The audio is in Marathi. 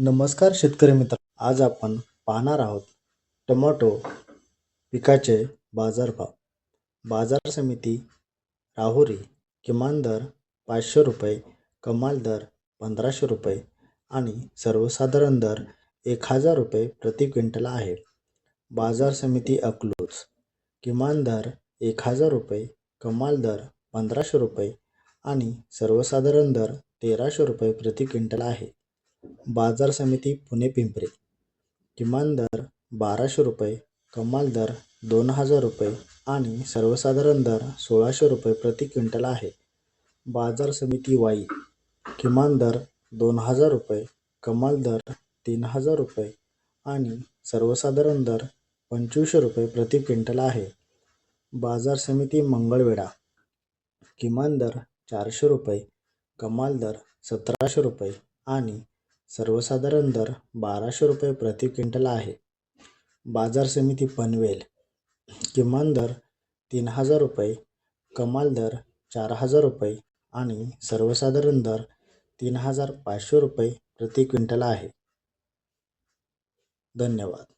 नमस्कार शेतकरी मित्र. आज आपण पाहणार आहोत टोमॅटो पिकाचे बाजारभाव. बाजार समिती राहुरी किमान दर पाचशे रुपये कमाल दर पंधराशे रुपये आणि सर्वसाधारण दर एक हजार रुपये प्रति क्विंटल आहे. बाजार समिती अकलूज. किमान दर एक हजार रुपये कमाल दर पंधराशे रुपये आणि सर्वसाधारण दर तेराशे रुपये प्रति क्विंटल आहे. बाजार समिती पुणे पिंपरी. किमान दर बाराशे रुपये कमाल दर दोन हजार रुपये आणि सर्वसाधारण दर सोळाशे रुपये प्रति क्विंटल आहे. बाजार समिती वाई किमान दर दोन हजार रुपये कमाल दर तीन हजार रुपये आणि सर्वसाधारण दर पंचवीसशे रुपये प्रति क्विंटल आहे. बाजार समिती मंगळवेढा किमान दर चारशे रुपये कमाल दर सतराशे रुपये आणि सर्वसाधारण दर बाराशे रुपये प्रति क्विंटल आहे. बाजार समिती पनवेल. किमान दर तीन हजार रुपये कमाल दर चार हजार रुपये आणि सर्वसाधारण दर तीन हजार पाचशे रुपये प्रति क्विंटल आहे. धन्यवाद.